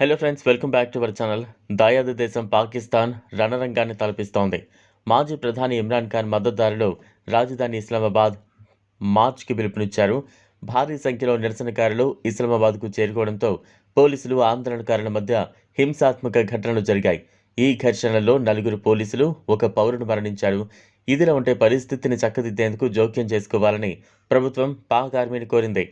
Hello friends welcome back to our channel దాయాదు దేశం పాకిస్తాన్ రణరంగాన్ని తలపిస్తోంది మాజీ ప్రధాని ఇమ్రాన్ ఖాన్ మద్దతుదారులు రాజధాని ఇస్లామాబాద్ మార్చ్కి పిలుపునిచ్చారు భారీ సంఖ్యలో నిరసనకారులు ఇస్లామాబాద్కు చేరుకోవడంతో పోలీసులు ఆందోళనకారుల మధ్య హింసాత్మక ఘటనలు జరిగాయి ఈ ఘర్షణలో నలుగురు పోలీసులు ఒక పౌరుడు మరణించారు ఇదిలా ఉంటే పరిస్థితిని చక్కదిద్దేందుకు జోక్యం చేసుకోవాలని ప్రభుత్వం పాక్ ఆర్మీని కోరింది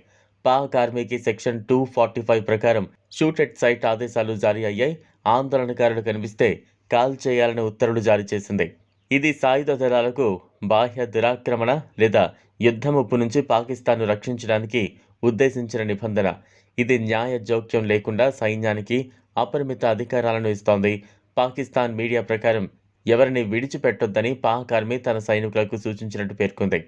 పాక్ ఆర్మీకి సెక్షన్ టూ ఫార్టీ ఫైవ్ ప్రకారం షూట్ ఎట్ సైట్ ఆదేశాలు జారీ అయ్యాయి. ఆందోళనకారులు కనిపిస్తే కాల్ చేయాలని ఉత్తర్వులు జారీ చేసింది. ఇది సాయుధ దళాలకు బాహ్య దురాక్రమణ లేదా యుద్ధ ముప్పు నుంచి పాకిస్తాన్ను రక్షించడానికి ఉద్దేశించిన నిబంధన. ఇది న్యాయ జోక్యం లేకుండా సైన్యానికి అపరిమిత అధికారాలను ఇస్తోంది. పాకిస్తాన్ మీడియా ప్రకారం ఎవరిని విడిచిపెట్టొద్దని పాక్ ఆర్మీ తన సైనికులకు సూచించినట్టు పేర్కొంది.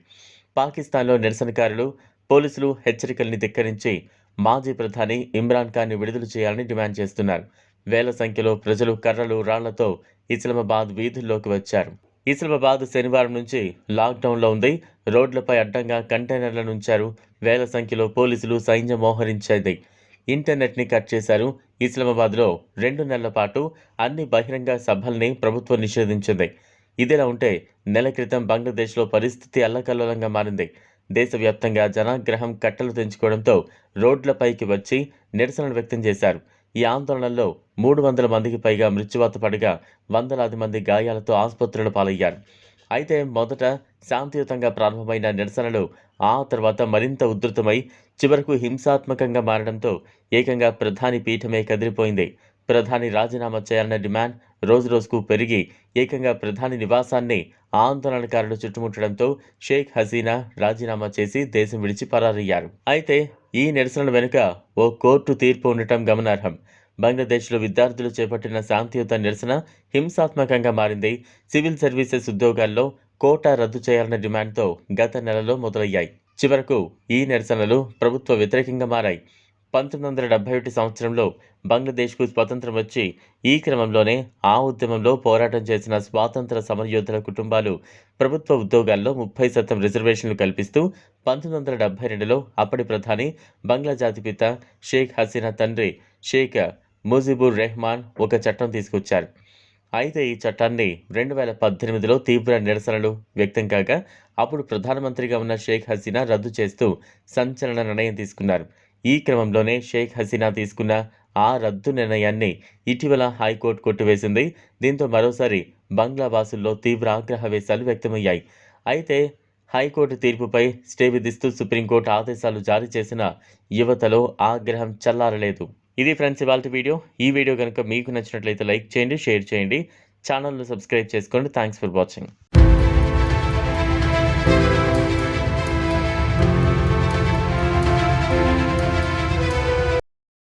పాకిస్తాన్లో నిరసనకారులు పోలీసులు హెచ్చరికల్ని ధిక్కరించి మాజీ ప్రధాని ఇమ్రాన్ ఖాన్ని విడుదల చేయాలని డిమాండ్ చేస్తున్నారు. వేల సంఖ్యలో ప్రజలు కర్రలు రాళ్ళతో ఇస్లామాబాద్ వీధుల్లోకి వచ్చారు. ఇస్లామాబాద్ శనివారం నుంచి లాక్డౌన్లో ఉంది. రోడ్లపై అడ్డంగా కంటైనర్లను ఉంచారు. వేల సంఖ్యలో పోలీసులు సైన్యం మోహరించేది. ఇంటర్నెట్ని కట్ చేశారు. ఇస్లామాబాద్లో రెండు నెలల పాటు అన్ని బహిరంగ సభల్ని ప్రభుత్వం నిషేధించింది. ఇదిలా ఉంటే నెల క్రితం బంగ్లాదేశ్లో పరిస్థితి అల్లకల్లోలంగా మారింది. దేశవ్యాప్తంగా జనాగ్రహం కట్టలు తెంచుకోవడంతో రోడ్లపైకి వచ్చి నిరసనలు వ్యక్తం చేశారు. ఈ ఆందోళనలో మూడు వందల మందికి పైగా మృత్యువాత పడగా వందలాది మంది గాయాలతో ఆసుపత్రుల పాలయ్యారు. అయితే మొదట శాంతియుతంగా ప్రారంభమైన నిరసనలు ఆ తర్వాత మరింత ఉధృతమై చివరకు హింసాత్మకంగా మారడంతో ఏకంగా ప్రధాని పీఠమే కదిలిపోయింది. ప్రధాని రాజీనామా చేయాలన్న డిమాండ్ రోజురోజుకు పెరిగి ఏకంగా ప్రధాని నివాసాన్ని ఆందోళనకారులు చుట్టుముట్టడంతో షేక్ హసీనా రాజీనామా చేసి దేశం విడిచి పరారయ్యారు. అయితే ఈ నిరసనల వెనుక ఓ కోర్టు తీర్పు ఉండటం గమనార్హం. బంగ్లాదేశ్లో విద్యార్థులు చేపట్టిన శాంతియుత నిరసన హింసాత్మకంగా మారింది. సివిల్ సర్వీసెస్ ఉద్యోగాల్లో కోటా రద్దు చేయాలన్న డిమాండ్తో గత నెలలో మొదలయ్యాయి. చివరకు ఈ నిరసనలు ప్రభుత్వ వ్యతిరేకంగా మారాయి. పంతొమ్మిది వందల డెబ్బై ఒకటి సంవత్సరంలో బంగ్లాదేశ్కు స్వతంత్రం వచ్చి ఈ క్రమంలోనే ఆ ఉద్యమంలో పోరాటం చేసిన స్వాతంత్ర సమరయోధుల కుటుంబాలు ప్రభుత్వ ఉద్యోగాల్లో ముప్పై శాతం రిజర్వేషన్లు కల్పిస్తూ పంతొమ్మిది వందల డెబ్బై రెండులో అప్పటి ప్రధాని బంగ్లా జాతిపిత షేక్ హసీనా తండ్రి షేక్ ముజిబుర్ రెహమాన్ ఒక చట్టం తీసుకొచ్చారు. అయితే ఈ చట్టాన్ని రెండు వేల పద్దెనిమిదిలో తీవ్ర నిరసనలు వ్యక్తం కాగా అప్పుడు ప్రధానమంత్రిగా ఉన్న షేక్ హసీనా రద్దు చేస్తూ సంచలన నిర్ణయం తీసుకున్నారు. ఈ క్రమంలోనే షేక్ హసీనా తీసుకున్న ఆ రద్దు నిర్ణయాన్ని ఇటీవల హైకోర్టు కొట్టివేసింది. దీంతో మరోసారి బంగ్లా వాసుల్లో తీవ్ర ఆగ్రహవేశాలు వ్యక్తమయ్యాయి. అయితే హైకోర్టు తీర్పుపై స్టే విధిస్తూ సుప్రీంకోర్టు ఆదేశాలు జారీ చేసిన యువతలో ఆగ్రహం చల్లారలేదు. ఇది ఫ్రెండ్స్ ఇవాళ వీడియో. ఈ వీడియో కనుక మీకు నచ్చినట్లయితే లైక్ చేయండి షేర్ చేయండి. ఛానల్ను సబ్స్క్రైబ్ చేసుకోండి. Thanks for watching.